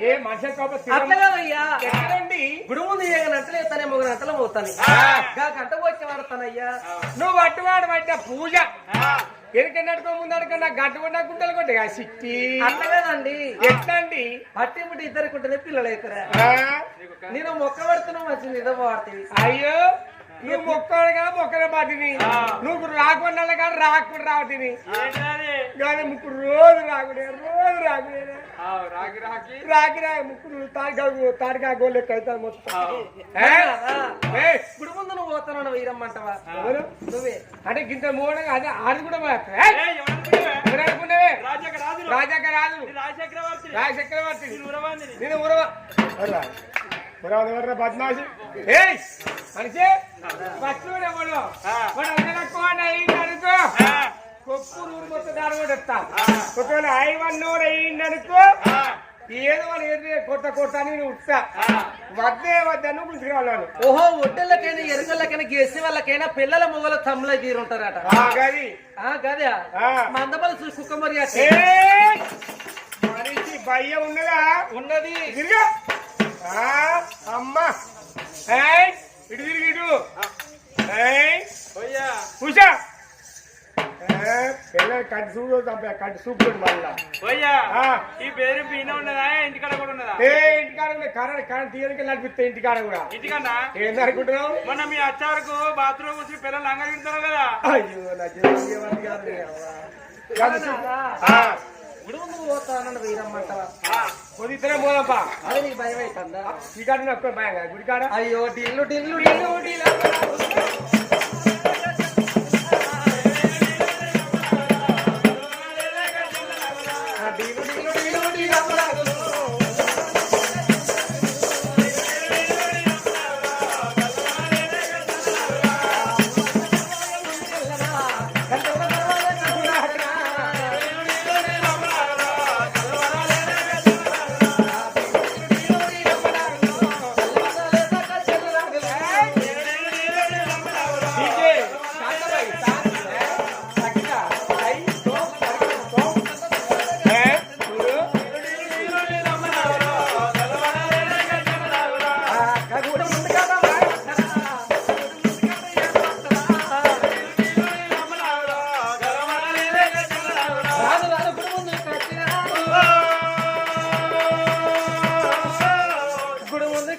ఏ మనిషి ఎక్కడండి? గుడి ముందు ఏగనంటలే తనే మొగ అంటలో పోతాను గా గంట వచ్చి వాడతానయ్యా నువ్వు పట్టువాడు పట్ట పూజ. ఎనకన్నట్టుకో ముందు అనుకున్నా గడ్డ కొన్నా గుంటలు కొట్టే సిట్టి అట్లా కాదండి ఎట్లా అండి పట్టి పుట్టి ఇద్దరికి ఉంటేనే పిల్లలు అవుతారా? నేను మొక్క పడుతున్నావు మంచి వాడుతుంది అయ్యో. నువ్వు మొక్కడు కదా మొక్కనే పాటిని నువ్వు రాకుండా కానీ రాకుండా రావటిని కానీ ముక్కుడు రోజు రాకుడే రోజు రాకుడే రాగి రాకి రాకి రా ముక్కుడు తాడిగా తాడిగా గోలెక్క అవుతాను మొత్తం? గుడి ముందు నువ్వు పోతాను వీరమ్మంటవా ఎవరు? నువ్వే. అంటే గింత మూడంగా అదే ఆది కూడా! ఎవరు అనుకున్నావే? రాజక రాజు. రాజాక రాజు. రాజచక్రవర్తి రాజ చక్రవర్తి ఉరవాంది నేను ఉరవ బద్మాసి ఏయ్! మనిషి! పట్టుడు ఎవడు వాడు అందరకోండి అయ్యింది అనుకో. కొప్పు నూరు మొత్తం దాని కూడా ఇస్తా. ఒకవేళ ఐవన్ నూరు అయ్యింది అనుకో ఏదో వాళ్ళు కొత్త కొత్త అని నేను ఉట్టా వద్దే వద్దను వాళ్ళను ఓహో ఒడ్డెళ్ళకైనా ఎరుగళ్ళకైనా గేసి వాళ్ళకైనా పిల్లల మొగల తమ్ముల తీరుంటారట గది. ఆ గదే. ఆ. మందబల చూసి కుక్క మరి! మనిషి భయం ఉన్నదా? ఉన్నది. అమ్మా. ఏయ్! ఇటు తిరిగి ఇటు. ఏ, పిల్లలు కట్టి చూడు కట్టి చూపుడు మళ్ళా. ఈ పేరు పీన ఉన్నదా? ఇంటికాడ కూడా ఉన్నదా? ఏ ఇంటికాడ కూడా కరెంట్ కరెంట్ తీయడానికి నడిపిస్తే ఇంటికాడ కూడా. ఇంటికన్నా ఏందనుకుంటున్నావు మొన్న మీ అచ్చారుకు బాత్రూమ్ వచ్చి పిల్లలు అంగడిస్తారు కదా? అయ్యో నా జీవితం కాదు గుడి ముందు పోతానన్న వీరమ్మంటవా కొద్దితేనే పోదప్పా అది నీకు భయం అవుతుందా ఈ కాడ నాకు భయం కాదు గుడికాడ? అయ్యో టిల్లు టిల్లు టిల్లు టిల్లు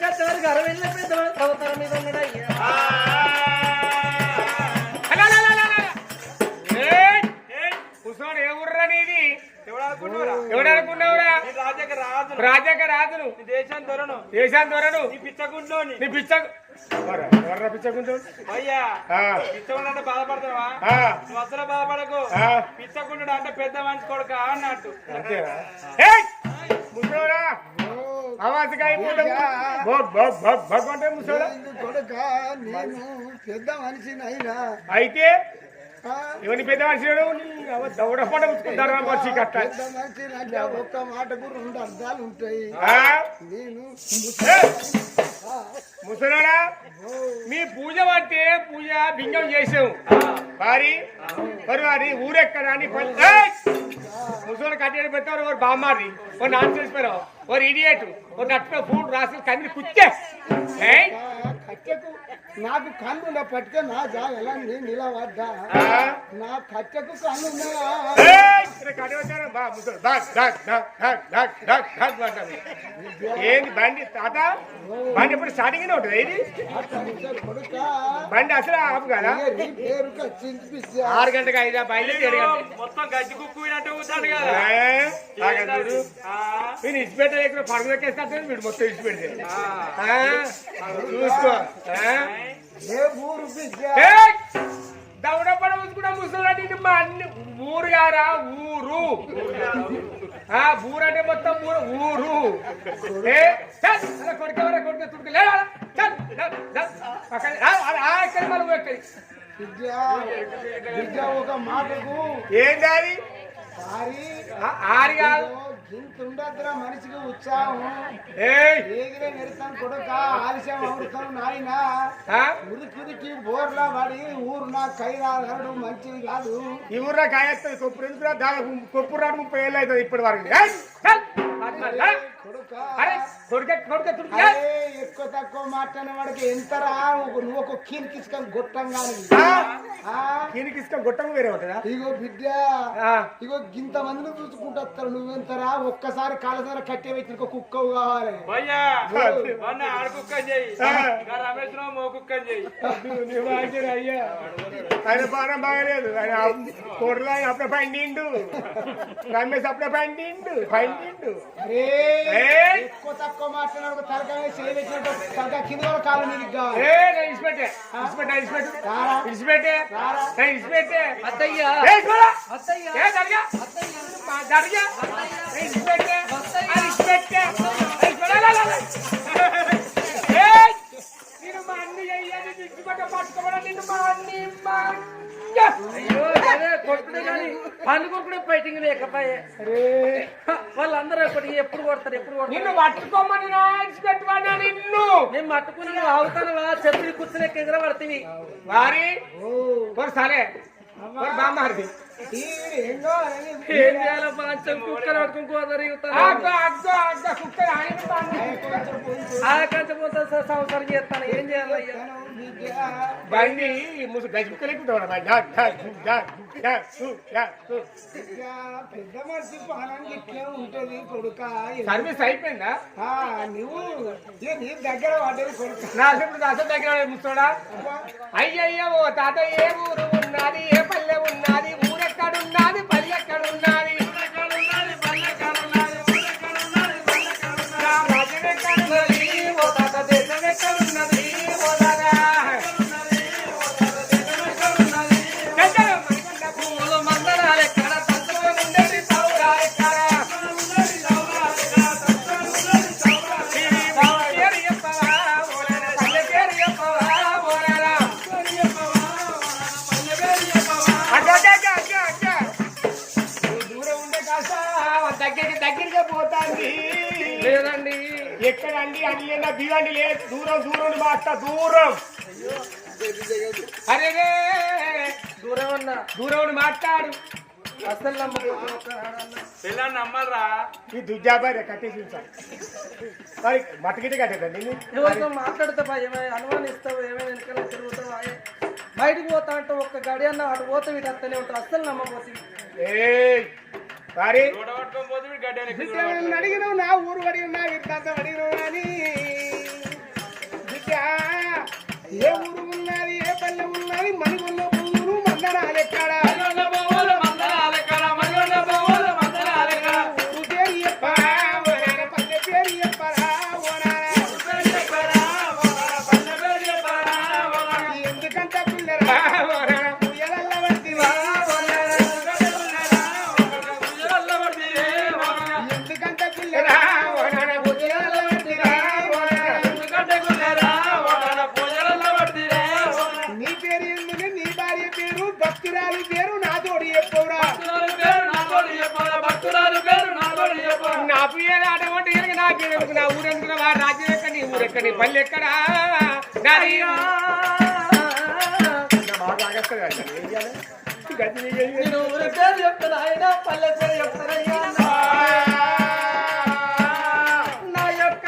కట్టేవారికి అరవై ఏళ్ళ పెద్దవాడు అవతారం మీద కూర్చోడు, ఏ ఊర్రా నీది? ఎవడనుకున్నావురా నీ రాజక రాజు రాజాక రాజును నీ దేశం దొరను. దేశాన్ని దొరను. నీ పిచ్చగుండోని నీ పిచ్చ ఎవర్రా అయ్యా బాధపడతావా? ఆ, నువ్వు అసలు బాధపడకు. ఆ. పిచ్చగుండు అంటే పెద్ద మనిషి కొడుక అన్నట్టు? ముసలోడా? అవాసిగా అయిపోతావు. భోగ్, భోగ్, భోగ్, భోగ్ అంటే ముసలోడా? కొడుక నేను పెద్ద మనిషినైనా. అయితే ఆ, ఎవరిని పెద్ద మనిషి దౌడ పడ ఉంచుకుంటారు పెద్ద మనిషినంటే ఒక్క మాటకు రెండు అర్థాలు ఉంటాయి. ఆ? నేను ముసలోడా? మీ పూజ పడితే పూజ బింగం చేసావు. వారి మరి వారి ఊరెక్కడ అని ముసలోడు కట్టేది పెట్టారు ఒక బామ్మారి ఒక నాన్ చేసిపోయారు ఒక ఇడియట్ ఒక నట్టు ఫుడ్ రాసి కమిటీ కుచ్చే కట్టెకు నాకు కన్ను పట్టుకే నా జాగలా నేను ఆ? నా కట్టెకు కన్ను ఉన్నదా ఏయ్! ఇక్కడ కడి వచ్చారు. బా, ముసలోడు. డాక్, డాక్, డాక్, డాక్, డాక్, డాక్, డాక్ అంటారు. ఏంది బండి తాత బండి ఎప్పుడు స్టార్టింగ్ ఉంటుంది బండి అసలు ఆపు కదా ఆరు గంటలకు ఐదా బయలుదేరి మొత్తం కుక్కునట్టు కూర్చాడు కదా నేను ఇచ్చిపెట్టే ఇక్కడ పరుగు ఎక్కేస్తాను వీడు మొత్తం ఇచ్చిపెడితే? చూసుకో. ఆ? ఏ ఊరు బిడ్డ? ఏయ్! దవడ పడ కూడా ముసలాడి మా అన్ని ఊరు గారా ఊరు. ఆ ఊరు అంటే మొత్తం ఊరు. ఊరు. కొడుకెవరా కొడుకు తుడుకు లేదా ఎక్కడి మళ్ళీ ఎక్కడి. ఆరి కాదు గింతుండద్రా మనిషికి ఉత్సాహం. ఏగిరే కొడుక ఆలస్యం అవుతాం నాయన? ఉరికిరికి బోర్లా పడి ఊరు నా కైరాడు మంచిది కాదు. ఈ ఊర్లో కాయేస్తుంది కొప్పు ఎందుకు దాదాపు ముప్పై ఏళ్ళు అవుతుంది ఇప్పటి వరకు ఎక్కువ తక్కువ మాట్లాడిన వాడికి ఎంతరా నువ్వు ఒక కీన్ కిసుకొని గొట్టం కానీ ఇష్టం గొట్టం వేరే ఉంటుందా? ఇగో బిడ్డ ఆ. ఇగో గింత మందిని చూసుకుంటూ వస్తారు. నువ్వెంతరా ఒక్కసారి కాళ్ళ దగ్గర కట్టే పెట్టిన ఒక కుక్కవు కావాలి. ఆయన బాగా బాగలేదు. ఆయన ఆయన అప్పుడే పండిండు. రమేష్ అప్పుడే పండిండు పండిండు. అరే! ఎక్కువ తక్కువ మాట్లాడిన తలకాయ చేయి పెట్టినట్టు తలకాయ కింద కూడా కాలు మీదకి కావాలి. అత్తయ్య. అత్తయ్య. నేను లా. ఏయ్! నేను మా అన్ని పట్టుకోవడం నిన్ను మా అన్ని మా కొట్టుడు కానీ పండుగొప్పుడు ఫైటింగ్ లేకపోయే. వాళ్ళందరూ ఒకటి ఎప్పుడు కొడతారు ఎప్పుడు నిన్ను పట్టుకోమని నా ఇచ్చిపెట్టువన్నా నిన్ను? నేను మట్టుకుని నువ్వు అవుతాను చెప్పులు కూర్చునే ఎదుర పడుతుంది వారి? సరే మరి బామ్మారిది. ఏం చేయాలో మంచం కుక్కలు పట్టుకుని కోదరు అగ్గ అగ్గ అగ్గ కుక్క ఆయన బామ్మ. ఆ కంచపోతే సంవత్సరం చేస్తాను. ఏం చేయాలయ్యా బండి ముసు గజ కుక్కలు ఎక్కుతాడు బండి డా, డా, డా, డా, సు, డా, సు. పెద్ద మనిషి పాలన ఇట్లే ఉంటది కొడుక. సర్వీస్ అయిపోయిందా? ఆ, నువ్వు నీ దగ్గర పడ్డది కొడుక. నా చెప్పుడు దశ దగ్గర ముస్తాడా అయ్యయ్య ఓ తాత ఏ ఊరు ఉన్నది? ఏ పల్లె ఉన్నది? ఊరెక్కడున్నది? పల్లె ఎక్కడున్నది? దూరం దూరం. అరే దూరం ఉన్నా దూరం మాట్లాడు. అసలు నమ్మకం పిల్లని నమ్మరా? ఈ దుర్జాబాయి కట్టేసి ఉంచాలి మరి మట్టగిట్ట కట్టేదండి ఎవరితో మాట్లాడితే భయమే అనుమానిస్తావు? ఏమైనా వెనకాల తిరుగుతావు. బయటికి పోతా అంటే ఒక్క గడి అన్న అటు పోతే వీటి అత్తనే ఉంటారు అస్సలు నన్ను అడిగినావు? నా ఊరు అడిగిన విత్తాంతం అడిగినావు కానీ బిడ్డ ఏ ఊరు ఉన్నది ఏ పల్లె ఉన్నది మనుగున్న పూలు మందరాలు ఎందుకు నా ఊరు నా రాజ్యం ఎక్కడ? నీ ఊరు ఎక్కడ? నీ పల్లె ఎక్కడ? నేను ఊరి పేరు చెప్తాను ఆయన పల్లె పేరు చెప్తానయ్యా నా యొక్క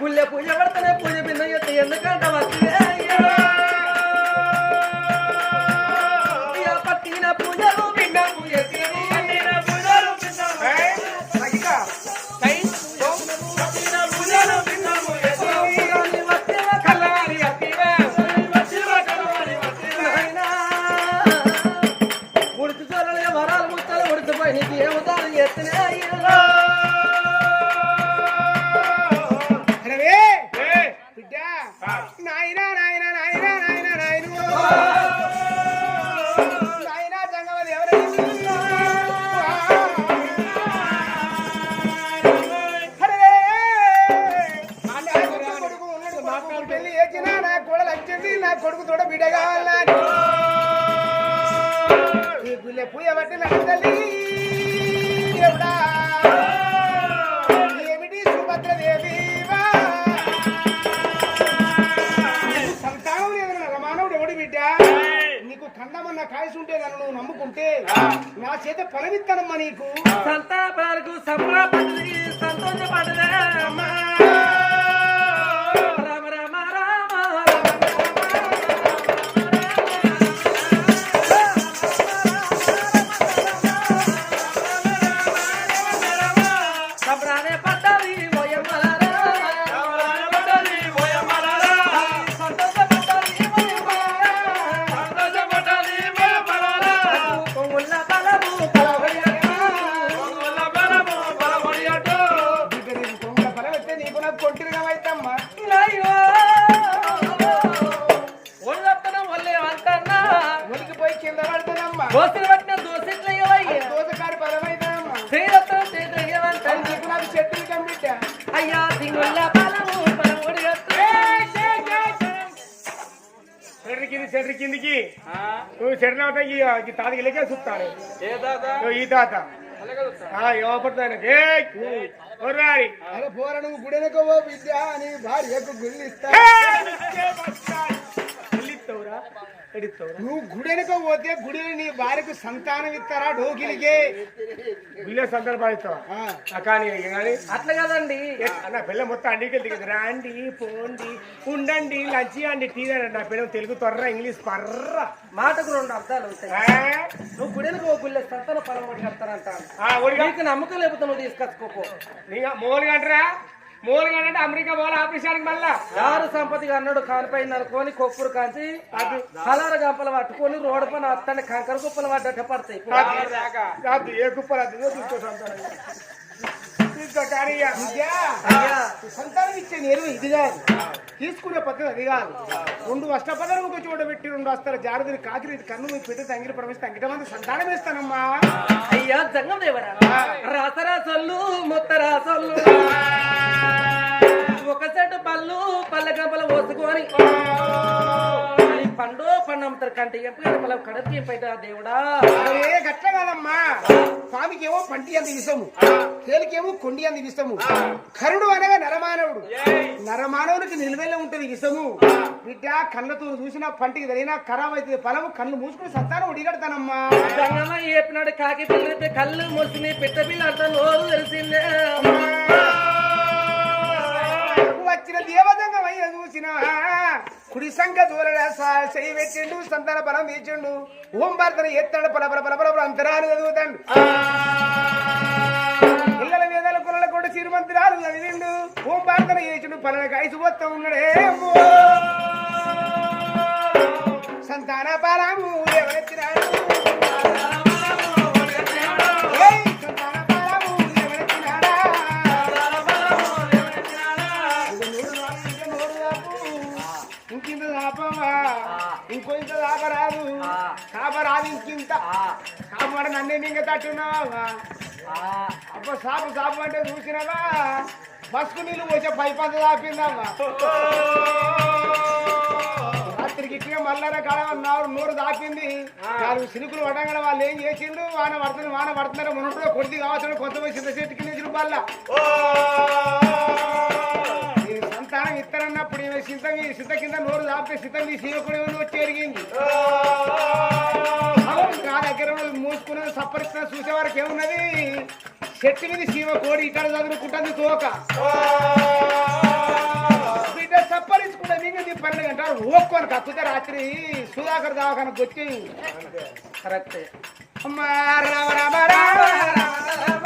గుళ్ళె పూజ పడితేనే పూజ పిన్న ఎందుకంటావా నా నీకు? సంతాపాలకు సంబరపడి సంతోషపడదే చెట్టు కింది చెట్టు కిందికి. నువ్వు చెట్టు అవుతాయి తాతకి తాత? నువ్వు ఈ తాత. అరే పోర నువ్వు గుడెనకో విద్య అని భార్యకు గుళ్ళిస్తా ఎడిత్తవురా నువ్వు గుడెనకో పోతే గుడిని నీ భార్యకు సంతానం ఇస్తారా డోకిలికి వీళ్ళే సందర్భాలు ఆ, కానీ కానీ? అట్లా కదండి. నా పిల్ల మొత్తం అండికి దిగదు రాండి పోండి ఉండండి లంచ్ అండి టీ తాగండి. నా పిల్ల తెలుగు తొర్ర ఇంగ్లీష్ పర్ర మాటకు రెండు అర్థాలు ఉంటాయి? నువ్వు గుడికి ఓ గుళ్ళే సత్తన పొలం ఒకటి నీకు నమ్మకం లేకపోతే నువ్వు తీసుకొచ్చుకోపో. నీగా మూలుగా అంటారా మూలుగా అంటే అమెరికా పోవాలి ఆపరేషన్కి మళ్ళా. యారు సంపతిగా అన్నాడు కానిపైన అనుకోని కొప్పురు కాంచి కలర గంపలు పట్టుకొని రోడ్డు పైన అత్తని కంకర కుప్పలు పడ్డట్టు పడతాయి. ఏ కుప్పలు అది? తీసుకో సంతానం. ఇచ్చే నేరు ఇది కాదు. తీసుకునే పద్ధతి అది కాదు. రెండు అష్టపదలకు వచ్చి కూడా పెట్టి రెండు వస్తారు జాగ్రత్తలు కాకిరి కన్ను మీద పెట్టి తంగిరి ప్రవేశిస్తే అంకిట మంది సంతానం వేస్తానమ్మా. అయ్యా జంగం దేవరా? రసరాసొల్లు ముత్తరాసొల్లు ఒక సెట్ పళ్ళు పళ్ళ గంపల పోసుకొని. పండు పండు అమ్ముతారు కంటే ఎంపీ మళ్ళీ కడపి ఎంపైట దేవుడా? అరే గట్ల కాదమ్మా. స్వామికేమో పంటి అంత ఇష్టము తేలికేమో కొండి అంత ఇష్టము కరుడు అనగా నరమానవుడు. నరమానవునికి నిలువెల్ల ఉంటది ఇష్టము బిడ్డ కళ్ళతో చూసిన పంటికి జరిగినా ఖరాబ్ అవుతుంది. ఫలము కళ్ళు మూసుకుని సంతానం ఉడిగడతానమ్మా ఏపినాడు కాకి పిల్లలు కళ్ళు మూసిని పిట్ట పిల్ల అంతా నోరు తెలిసిందే వచ్చిన దేవదంగం అయ్య చూసిన. కుడి సంఖ దూరడ చేయి పెట్టిండు సంతాన బలం తీసిండు ఓం భర్తను ఎత్తాడు పల పల పల పల పల అంతరాలు చదువుతాడు. పిల్లల వేదాల కుర్రల కూడా చిరుమంత్రాలు చదివిండు. ఓం భర్తను చేసిండు పలన కాయసు పోతా ఉన్నాడే. సంతాన బలము ఎవరెత్తినాడు కాపడ నన్నే మింగ తట్టున్నావా? అబ్బ సాపు సాపు అంటే చూసినావా? బస్కు నీళ్ళు వచ్చే పైప్ అంత దాపిందమ్మా రాత్రికి ఇట్టిగా మల్లార కాడ నారు నోరు దాపింది నాలుగు సినుకులు పడంగా వాళ్ళు ఏం చేసిండు వాన పడుతుంది వాన పడుతున్నారు మునుట్లో కొద్ది కావచ్చు కొంత చింత చెట్టు కింద బల్ల ఈ సంతానం ఇస్తారన్నప్పుడు ఈమె మీ- సింత కింద నోరు దాపితే సింత మీ సీవకుడు వచ్చి ఎరిగింది అవును, నా దగ్గర మూసుకున్నది సప్పరిస్తున్న చూసే వరకు ఏమున్నది చెట్టు మీద సీమ కోడి ఇక్కడ చదువుకుంటుంది తోక బిడ్డ సప్పరించుకుంటే మింగది పన్నెండు గంటలు ఓక్కొని కక్కుతే రాత్రి సుధాకర్ దవాఖానకు వచ్చి కరెక్టే అమ్మా రామ రామ రామ రామ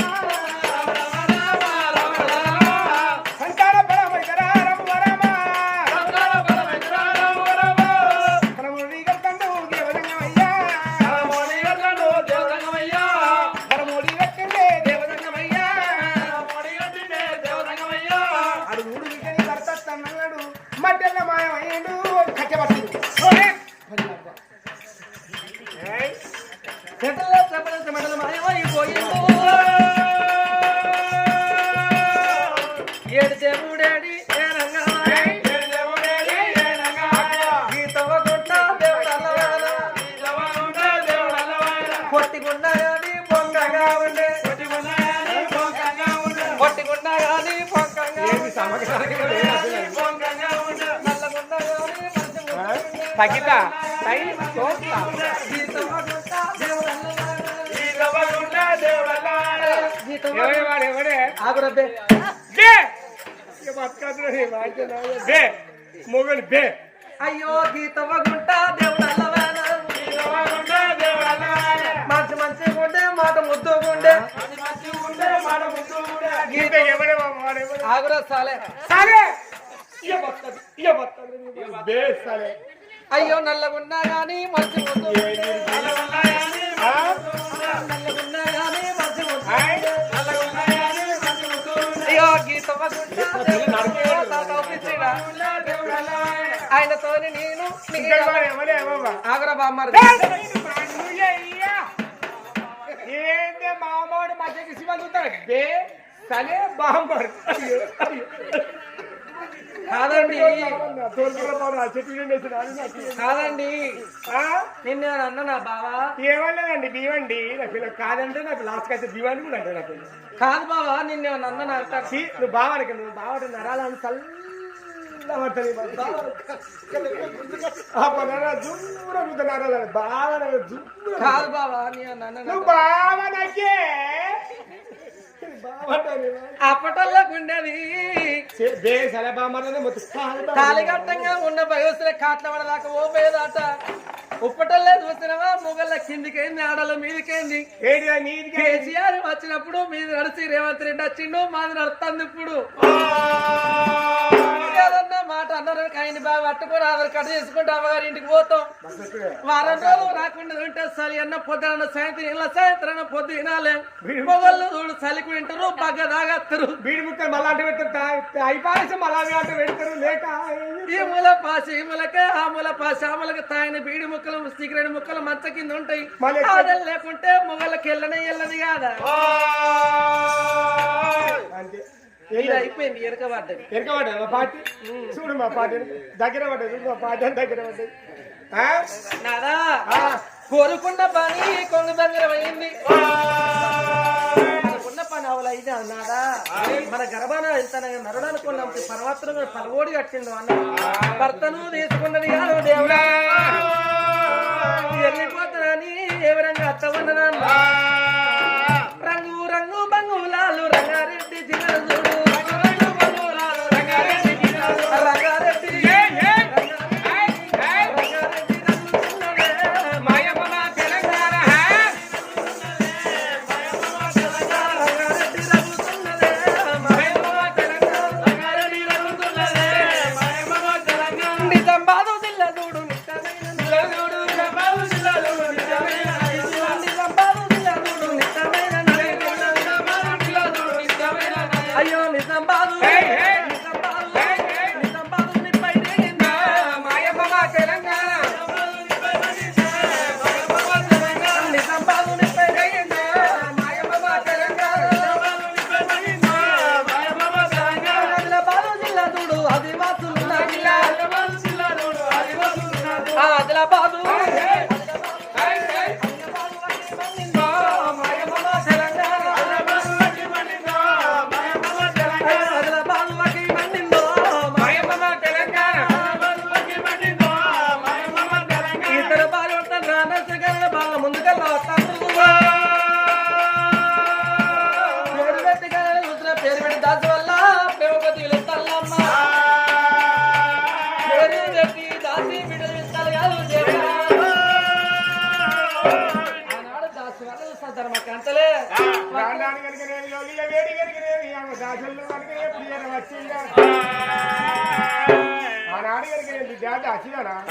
ఆగురబ్బే బే ఇక బతకదురా నీ వాయిద్యం నాదే. బే మొగలు బే అయ్యో గీతవ గుంట దేవుడల్లవాన మంచి మంచి గుండె మాట ముద్దు గుండె గీత ఎవడే బాబు వాడెవడే ఆగురా సాలే సరే ఇక బతకదు ఇక బతకదు బే సరే అయ్యో నల్లగున్నా గాని మంచి ముద్దు గుండె. ఆ? నల్లగున్నా గాని మంచి ముద్దు? ఆయనతోని నేను ఆగ్రా బామ్మారు ఏందే మామూడు మధ్యకి శివ చూస్తాడు? బే బాంబర్ కాదండి. నాకు. కాదండి? నిన్న అన్న నా బావా? ఏమలేదండి బీవండి. నా పిల్ల కాదంటే నాకు లాస్ట్ అయితే బీవాని కూడా అంటే నా పిల్ల. కాదు బావా నిన్న అన్న నా నువ్వు నువ్వు బాగా దూరం కాదు బావా నువ్వు బావనకే బావంటావు అప్పటల్లో ఉండేది తాలిగట్టంగా ఉన్న వయసులో కాట్ల పడదాకా ఓ పోయేదాట ఉప్పటల్లే చూసినవా? మొగళ్ళ కిందికేంది? ఆడల మీదికేంది? కేసీఆర్ వచ్చినప్పుడు మీది నడిచి రేవంత్ రెడ్డి వచ్చిండు మాది నడుస్తుంది ఇప్పుడు. మాట అన్నారు ఆయన బాగా పట్టుకొని ఆధార్ కార్డు చేసుకుంటే అమ్మగారి ఇంటికి పోతాం. వారం రోజులు రాకుండా ఉంటే చలి అన్న పొద్దున సాయంత్రం ఇలా సాయంత్రం పొద్దు వినాలే మొగళ్ళు చూడు చలికి వింటారు బగ్గ తాగత్తరు. బీడి ముక్కలు మళ్ళా అంటే పెడతారు అయిపోయేసి మళ్ళా అంటే పెడతారు లేక ఈ మూల పాశ ఈ మూలకే ఆ మూల పాశ ఆ మూలకి తాగిన బీడి ముక్కలు సిగరెట్ ముక్కలు మంచ కింద ఉంటాయి? ఆడలు లేకుంటే మొగళ్ళకి వెళ్ళనే వెళ్ళదు కాదా? అంతే. అయిపోయింది ఎరక పడ్డది. ఎరకబడ్డా మా పార్టీ చూడు మా పార్టీ దగ్గర పడ్డది చూడు మా పార్టీ దగ్గర పడ్డది? నాదా. కోరుకున్న పని కొంగు దగ్గర అయింది ఇది మన గర్భాన వెళ్తాను నరుడు అనుకున్నాం పరమాత్మ పలవోడి కట్టిండు అన్న. భర్తను తీసుకున్నది కాదు దేవుడా. వెళ్ళిపోతానని ఏ విధంగా అత్తవన్న రంగు రంగు బంగులాలు రంగారెడ్డి జిల్లాలు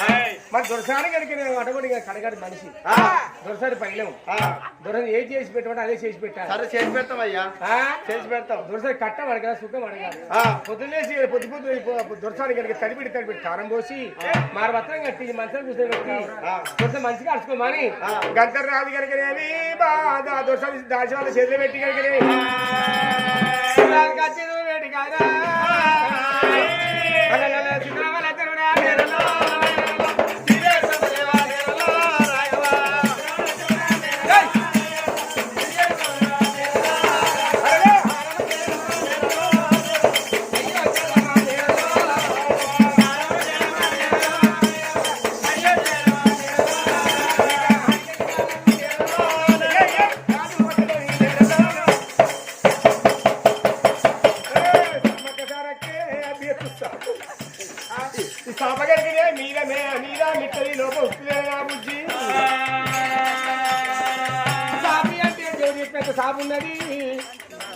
ఏయ్. మరి దొరసాని కనుక నేను అటువంటి కడగడి మనిషి. దొరసారి పైలం దొరసారి ఏం చేసి పెట్టమంటే అదే చేసి పెట్టాలి. సరే చేసి పెడతామయ్యా ఆ? చేసి పెడతాం దొరసారి కట్ట అడగాలి సుఖం అడగాలి. పొద్దున్నేసి పొద్దు పొద్దు దొరసాని కనుక తడిపిడి తడిపిడి కారం పోసి మారు భద్రం కట్టి మంచిగా కూర్చొని పెట్టి దొరసారి మంచిగా అడుచుకోమని గంటర్ రాదు కనుకనేవి బాధ దొరసారి దాచి వాళ్ళ చేతిలో పెట్టి కనుకనేవి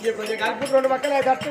ఇక కొంచెం కలుపు రెండు పక్కల దట్టు